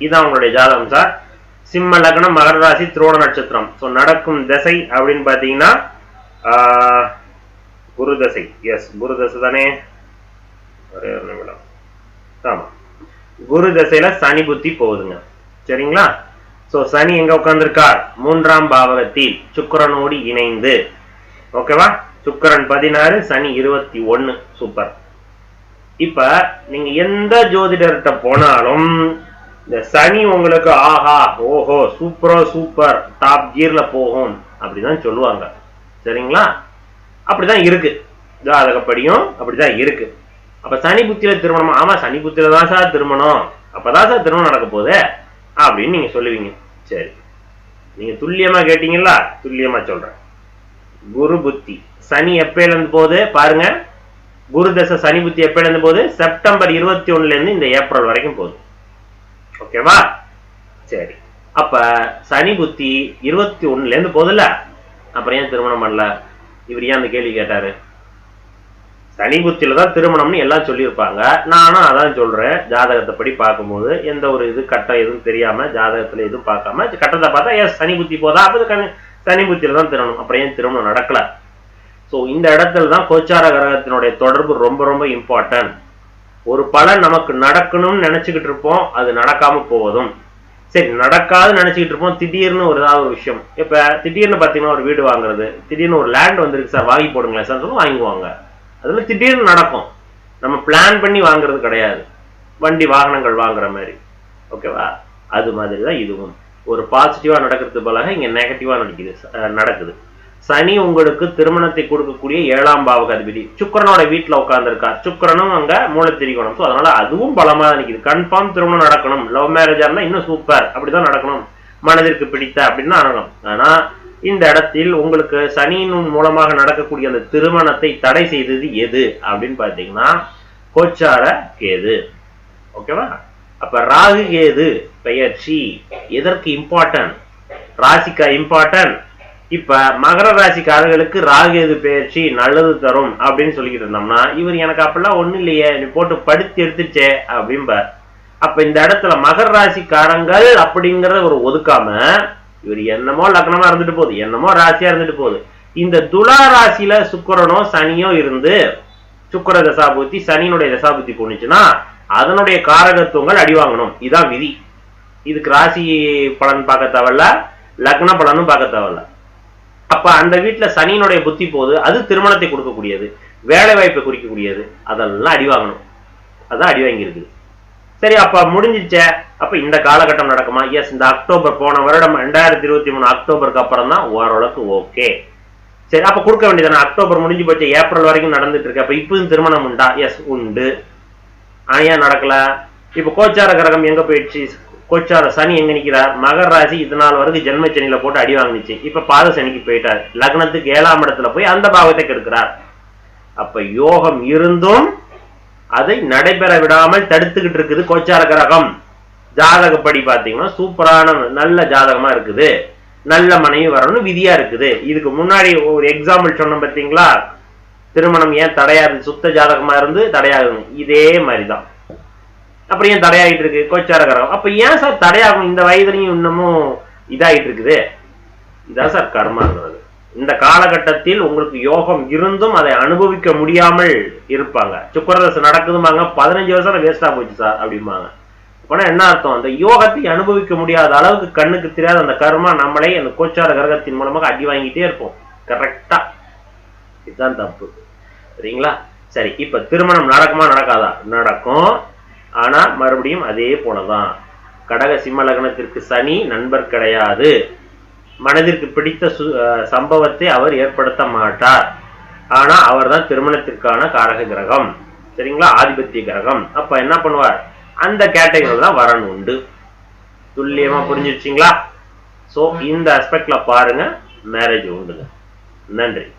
இதான் உங்களுடைய ஜாதகம் சார் சிம்ம லக்னம் மகர ராசி திருவோண நட்சத்திரம். ஸோ நடக்கும் திசை அப்படின்னு பார்த்தீங்கன்னா ஆஹ், குரு தசை. எஸ் குரு தசை தானே? ஒரே ஒரு நிமிடம். ஆமாம் குரு தசையில சனி புத்தி போகுதுங்க. சரிங்களா? சோ சனி எங்க உட்காந்துருக்கார் மூன்றாம் பாவகத்தில் சுக்கரனோடு இணைந்து. ஓகேவா சுக்கிரன் பதினாறு சனி இருபத்தி ஒன்று சூப்பர் இப்ப நீங்க எந்த ஜோதிடர்கிட்ட போனாலும் இந்த சனி உங்களுக்கு ஆஹா ஓஹோ சூப்பரோ சூப்பர் டாப் கியர்ல போகும் அப்படிதான் சொல்லுவாங்க. சரிங்களா? அப்படிதான் இருக்கு. ஜாதகப்படியும் அப்படிதான் இருக்கு. அப்ப சனி புத்தியில திருமணம்? ஆமா சனி புத்தியில தான் சார் திருமணம். அப்பதான் சார் திருமணம் நடக்க போகுது. அப்படின்னு நீங்க சொல்லுவீங்க. சரி. நீங்க துல்லியமா கேட்டீங்களா துல்லியமா சொல்றேன். குரு புத்தி. சனி எப்பயில இருந்து போகுது? பாருங்க. குரு தசை சனி புத்தி எப்பயில இருந்து போகுது? செப்டம்பர் இருபத்தி ஒண்ணுல இருந்து இந்த ஏப்ரல் வரைக்கும் போகுது. ஓகேவா சரி. அப்ப சனி புத்தி இருபத்தி ஒண்ணுல இருந்து போதில்ல? அப்புறம் ஏன் திருமணம் பண்ணல? இவர் ஏன் அந்த கேள்வி கேட்டாரு? சனி புத்தியில தான் திருமணம்னு எல்லாம் சொல்லியிருப்பாங்க. நானும் அதான் சொல்றேன். ஜாதகத்தை படி பார்க்கும்போது எந்த ஒரு இது கட்டம் எதுவும் தெரியாம ஜாதகத்துல எதுவும் பார்க்காம கட்டத்தை பார்த்தா ஏன் சனி புத்தி போதா? அப்ப கனி- சனி புத்தியில தான் திருமணம். அப்புறம் ஏன் திருமணம் நடக்கல? ஸோ இந்த இடத்துல தான் கோச்சார கிரகத்தினுடைய தொடர்பு ரொம்ப ரொம்ப இம்பார்ட்டன்ட் ஒரு பலன் நமக்கு நடக்கணும்னு நினைச்சுக்கிட்டு இருப்போம் அது நடக்காம போவதும். சரி நடக்காது நினைச்சுக்கிட்டு இருப்போம் திடீர்னு ஒரு ஏதாவது ஒரு விஷயம். இப்ப திடீர்னு பாத்தீங்கன்னா ஒரு வீடு வாங்குறது திடீர்னு ஒரு லேண்ட் வந்துருக்கு சார் வாங்கி போடுங்களேன் சார் சொல்லி வாங்குவாங்க அதுல திடீர்னு நடக்கும். நம்ம பிளான் பண்ணி வாங்குறது கிடையாது. வண்டி வாகனங்கள் வாங்குற மாதிரி. ஓகேவா அது மாதிரி தான் இதுவும். ஒரு பாசிட்டிவா நடக்கிறது போல இங்க நெகட்டிவா நடக்குது நடக்குது. சனி உங்களுக்கு திருமணத்தை கொடுக்கக்கூடிய ஏழாம் பாவக அதிபதி. சுக்கரனோட வீட்டுல உட்கார்ந்திருக்கார் சுக்கரனும் அங்க மூலத்திரிகோணம். ஸோ அதனால அதுவும் பலமா தான் நிக்குது. கன்ஃபார்ம் திருமணம் நடக்கணும். லவ் மேரேஜா இருந்தா இன்னும் சூப்பர் அப்படிதான் நடக்கணும். மனதிற்கு பிடித்த அப்படின்னு தான் நடக்கணும் ஆனா இந்த இடத்தில் உங்களுக்கு சனியின் மூலமாக நடக்கக்கூடிய அந்த திருமணத்தை தடை செய்தது எது அப்படின்னு பாத்தீங்கன்னா கோச்சார கேது. ஓகேவா அப்ப ராகு கேது பெயர்ச்சி. எதற்கு இம்பார்ட்டன்ட் ராசிக்கா இம்பார்ட்டன்ட் இப்ப மகர ராசிக்காரர்களுக்கு ராகேது பயிற்சி நல்லது தரும் அப்படின்னு சொல்லிக்கிட்டு இருந்தோம்னா இவர் எனக்கு அப்பெல்லாம் ஒண்ணு இல்லையே நீ போட்டு படுத்து எடுத்துச்சே அப்படிம்பார் அப்ப இந்த இடத்துல மகர ராசிக்காரங்கள் அப்படிங்கறத ஒரு ஒதுக்காம இவர் என்னமோ லக்னமா இருந்துட்டு போகுது என்னமோ ராசியா இருந்துட்டு போகுது. இந்த துலா ராசியில சுக்கரனோ சனியோ இருந்து சுக்கர தசாபூர்த்தி சனியினுடைய தசாபூர்த்தி போணுச்சுன்னா அதனுடைய காரகத்துவங்கள் அடிவாங்கணும் இதுதான் விதி. இதுக்கு ராசி பலன் பார்க்க தேவையில்ல லக்ன பலனும் பார்க்க தேவையில்ல. அப்ப அந்த வீட்டுல சனியினுடைய புத்தி போது அது திருமணத்தை கொடுக்கக்கூடியது வேலை வாய்ப்பை குறிக்கக்கூடியது அதெல்லாம் அடி வாங்கணும். அதான் அடி வாங்கியிருக்கு. சரி அப்ப முடிஞ்சிச்சே அப்ப இந்த காலகட்டம் நடக்குமா? எஸ் இந்த அக்டோபர் போன வருடம் ரெண்டாயிரத்தி இருபத்தி மூணு அக்டோபருக்கு அப்புறம் தான் ஓரளவுக்கு ஓகே சரி அப்ப கொடுக்க வேண்டியதானே அக்டோபர் முடிஞ்சு போச்சு ஏப்ரல் வரைக்கும் நடந்துட்டு இருக்கு. அப்ப இப்பவும் திருமணம் உண்டா? எஸ் உண்டு. ஆனா ஏன் நடக்கல? இப்ப கோச்சார கிரகம் எங்க போயிடுச்சு? கோச்சார சனி எங்க நிக்கிறார்? மகர ராசி இது நாள் வரைக்கும் ஜென்ம சனியில போட்டு அடி வாங்குச்சு. இப்ப பாத சனிக்கு போயிட்டார். லக்னத்துக்கு ஏழாம் இடத்துல போய் அந்த பாவத்தை கெடுக்கிறார். அப்ப யோகம் இருந்தும் அதை நடைபெற விடாமல் தடுத்துக்கிட்டு இருக்குது கோச்சார கிரகம். ஜாதகப்படி பாத்தீங்கன்னா சூப்பரான நல்ல ஜாதகமா இருக்குது. நல்ல மனைவி வரணும்னு விதியா இருக்குது. இதுக்கு முன்னாடி ஒரு எக்ஸாம்பிள் சொன்னோம் பாத்தீங்களா திருமணம் ஏன் தடையா இருந்து சுத்த ஜாதகமா இருந்து தடையாகும் இதே மாதிரிதான். அப்புறம் ஏன் தடையாகிட்டு இருக்கு? கோச்சார கிரகம் அப்ப ஏன் சார் தடையாகும்? இந்த வயதுலையும் இன்னமும் இதாகிட்டு இருக்குது. இதான் சார் கர்மாங்கிறது இந்த காலகட்டத்தில் உங்களுக்கு யோகம் இருந்தும் அதை அனுபவிக்க முடியாமல் இருப்பாங்க. சுக்கரதசை நடக்குதுமாங்க பதினஞ்சு வருஷம் வேஸ்டா போச்சு சார் அப்படிம்பாங்க. அப்பனா என்ன அர்த்தம்? அந்த யோகத்தை அனுபவிக்க முடியாத அளவுக்கு கண்ணுக்கு தெரியாத அந்த கர்மா நம்மளே அந்த கோச்சார கிரகத்தின் மூலமாக அடி வாங்கிட்டே இருப்போம். கரெக்டா இதுதான் தப்பு. சரிங்களா? சரி இப்ப திருமணம் நடக்குமா நடக்காதா? நடக்கும். ஆனால் மறுபடியும் அதே போலதான். கடக சிம்ம லக்னத்திற்கு சனி நண்பர் கிடையாது. மனதிற்கு பிடித்த சு- சம்பவத்தை அவர் ஏற்படுத்த மாட்டார். ஆனால் அவர் தான் திருமணத்திற்கான காரக கிரகம். சரிங்களா? ஆதிபத்திய கிரகம். அப்ப என்ன பண்ணுவார்? அந்த கேட்டகரியில் தான் வரன் உண்டு. துல்லியமா புரிஞ்சிருச்சிங்களா? ஸோ இந்த அஸ்பெக்ட்ல பாருங்க மேரேஜ் உண்டுங்க. நன்றி.